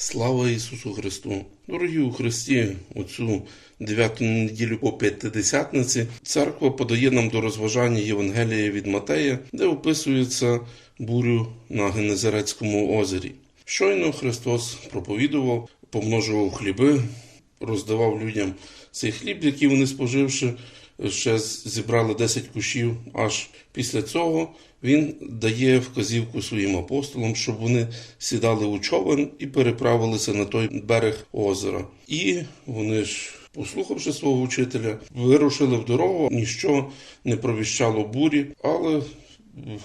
Слава Ісусу Христу! Дорогі у Христі, оцю дев'яту неділю по п'ятидесятниці, церква подає нам до розважання Євангелія від Матея, де описується бурю на Генезарецькому озері. Щойно Христос проповідував, помножував хліби, роздавав людям цей хліб, який вони споживши, ще зібрали 10 кущів. Аж після цього він дає вказівку своїм апостолам, щоб вони сідали у човен і переправилися на той берег озера. І вони ж. Послухавши свого вчителя, вирушили в дорогу, ніщо не провіщало бурі, але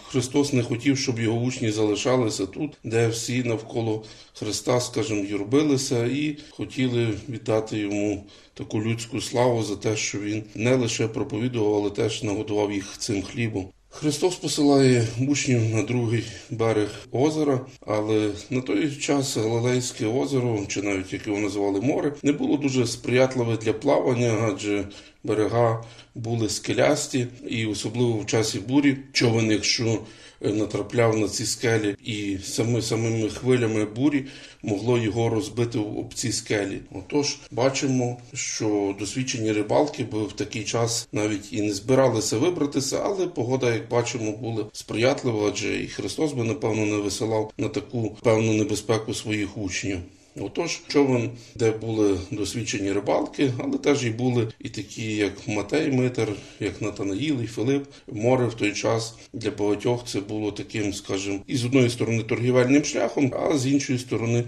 Христос не хотів, щоб його учні залишалися тут, де всі навколо Христа, скажімо, юрбилися, і хотіли віддати йому таку людську славу за те, що він не лише проповідував, але теж нагодував їх цим хлібом. Христос посилає учнів на другий берег озера, але на той час Галилейське озеро, чи навіть як його називали море, не було дуже сприятливе для плавання, адже берега були скелясті, і особливо в часі бурі човен, якщо натрапляв на ці скелі, і сами самими хвилями бурі могло його розбити об ці скелі. Отож, бачимо, що досвідчені рибалки би в такий час навіть і не збиралися вибратися, але погода, як бачимо, була сприятлива, адже і Христос би напевно не висилав на таку певну небезпеку своїх учнів. Отож, човен, де були досвідчені рибалки, але теж і були і такі, як Матей Митер, як Натанаїл і Филип. Море в той час для багатьох це було таким, скажімо, і з одної сторони торгівельним шляхом, а з іншої сторони.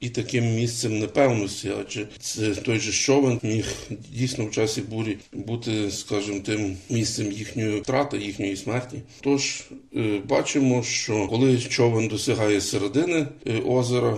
І таким місцем непевності, адже це той же човен міг дійсно в часі бурі бути, скажімо, тим місцем їхньої втрати, їхньої смерті. Тож бачимо, що коли човен досягає середини озера,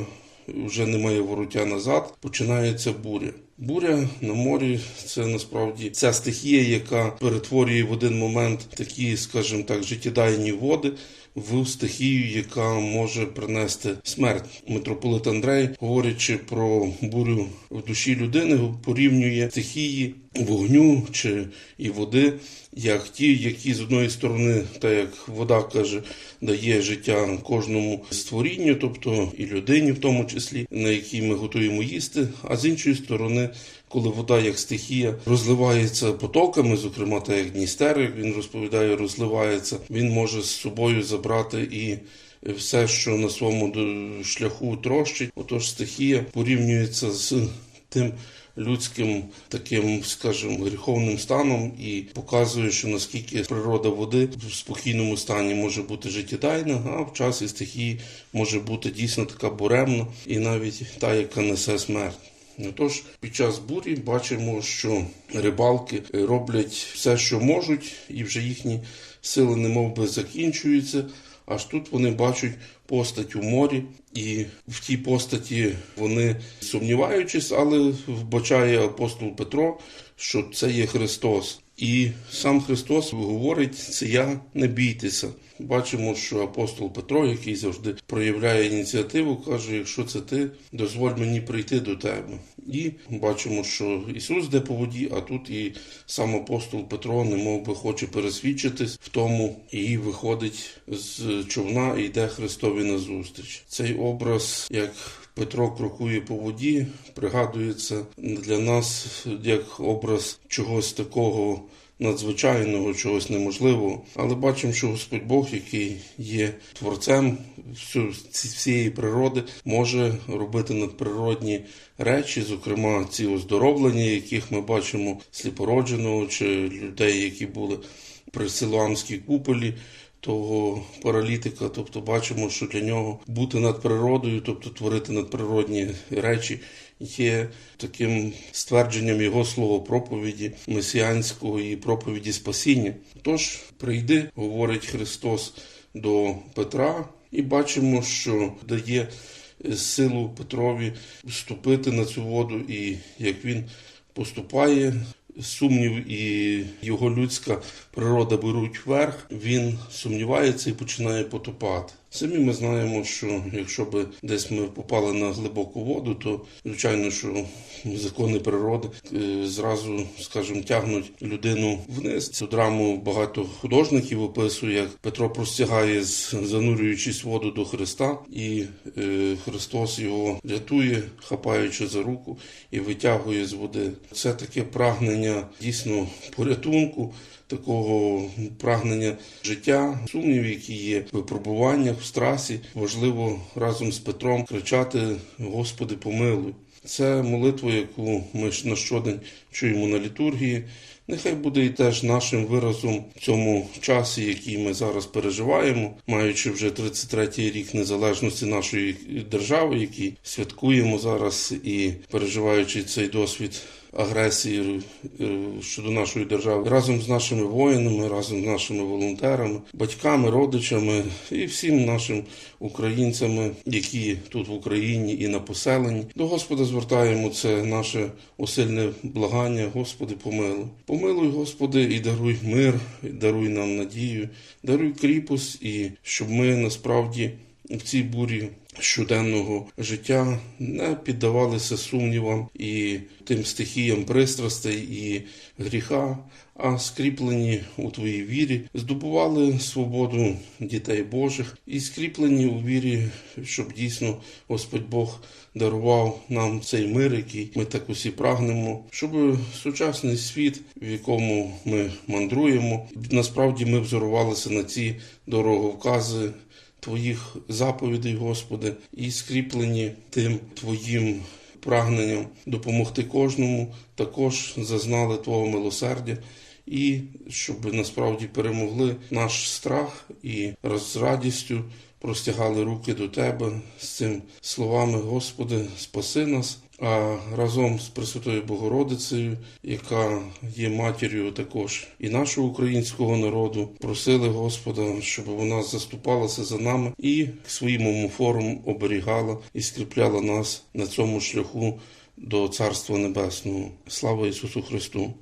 вже немає вороття назад, починається буря. Буря на морі це насправді ця стихія, яка перетворює в один момент такі, скажімо так, життєдайні води в стихію, яка може принести смерть. Митрополит Андрей, говорячи про бурю в душі людини, порівнює стихії вогню чи і води, як ті, які з одної сторони, так як вода каже, дає життя кожному створінню, тобто і людині, в тому числі, на якій ми готуємо їсти, а з іншої сторони. Коли вода як стихія розливається потоками, зокрема так як Дністер, як він розповідає, розливається, він може з собою забрати і все, що на своєму шляху трощить. Отож, стихія порівнюється з тим людським таким, скажімо, гріховним станом і показує, що наскільки природа води в спокійному стані може бути життєдайна, а в часі стихії може бути дійсно така буремна і навіть та, яка несе смерть. Тож під час бурі бачимо, що рибалки роблять все, що можуть, і вже їхні сили немов би закінчуються. Аж тут вони бачать постать у морі, і в тій постаті вони сумніваючись, але вбачає апостол Петро, що це є Христос. І сам Христос говорить: це я, не бійтеся. Бачимо, що апостол Петро, який завжди проявляє ініціативу, каже: якщо це ти, дозволь мені прийти до тебе. І бачимо, що Ісус йде по воді, а тут і сам апостол Петро не би хоче пересвідчитись в тому, і виходить з човна і йде Христові назустріч. Цей образ, як Петро крокує по воді, пригадується для нас як образ чогось такого надзвичайного, чогось неможливого. Але бачимо, що Господь Бог, який є творцем всієї природи, може робити надприродні речі, зокрема ці оздоровлення, яких ми бачимо сліпородженого чи людей, які були при Силуамській куполі того паралітика, тобто бачимо, що для нього бути над природою, тобто творити надприродні речі, є таким ствердженням його слова проповіді месіанського і проповіді спасіння. Тож прийди, говорить Христос до Петра, і бачимо, що дає силу Петрові вступити на цю воду, і як він поступає сумнів і його людська природа беруть вверх, він сумнівається і починає потопати. Самі ми знаємо, що якщо би десь ми попали на глибоку воду, то звичайно, що закони природи е, зразу, скажімо, тягнуть людину вниз. Цю драму багато художників описує, як Петро простягає, занурюючись воду до Христа, і е, Христос його рятує, хапаючи за руку і витягує з води. Це таке прагнення дійсно порятунку такого прагнення життя, сумнів, які є в випробуваннях, в страсі. Важливо разом з Петром кричати: Господи, помилуй. Це молитва, яку ми на щодень чуємо на літургії. Нехай буде і теж нашим виразом в цьому часі, який ми зараз переживаємо, маючи вже 33-й рік незалежності нашої держави, який святкуємо зараз і переживаючи цей досвід агресії е, щодо нашої держави разом з нашими воїнами, разом з нашими волонтерами, батьками, родичами і всім нашим українцями, які тут в Україні і на поселенні. До Господа звертаємо це наше осильне благання. Господи, помилуй. Помилуй, Господи, і даруй мир, і даруй нам надію, даруй кріпость, і щоб ми насправді в цій бурі щоденного життя не піддавалися сумнівам і тим стихіям пристрастей і гріха, а скріплені у твоїй вірі, здобували свободу дітей Божих і скріплені у вірі, щоб дійсно Господь Бог дарував нам цей мир, який ми так усі прагнемо, щоб сучасний світ, в якому ми мандруємо, насправді ми взорувалися на ці дороговкази Твоїх заповідей, Господи, і скріплені тим Твоїм прагненням допомогти кожному, також зазнали Твого милосердя, і щоб насправді перемогли наш страх і з радістю простягали руки до Тебе з цим словами, Господи, спаси нас. А разом з Пресвятою Богородицею, яка є матір'ю також і нашого українського народу, просили Господа, щоб вона заступалася за нами і своїм форуму оберігала і скріпляла нас на цьому шляху до Царства Небесного. Слава Ісусу Христу!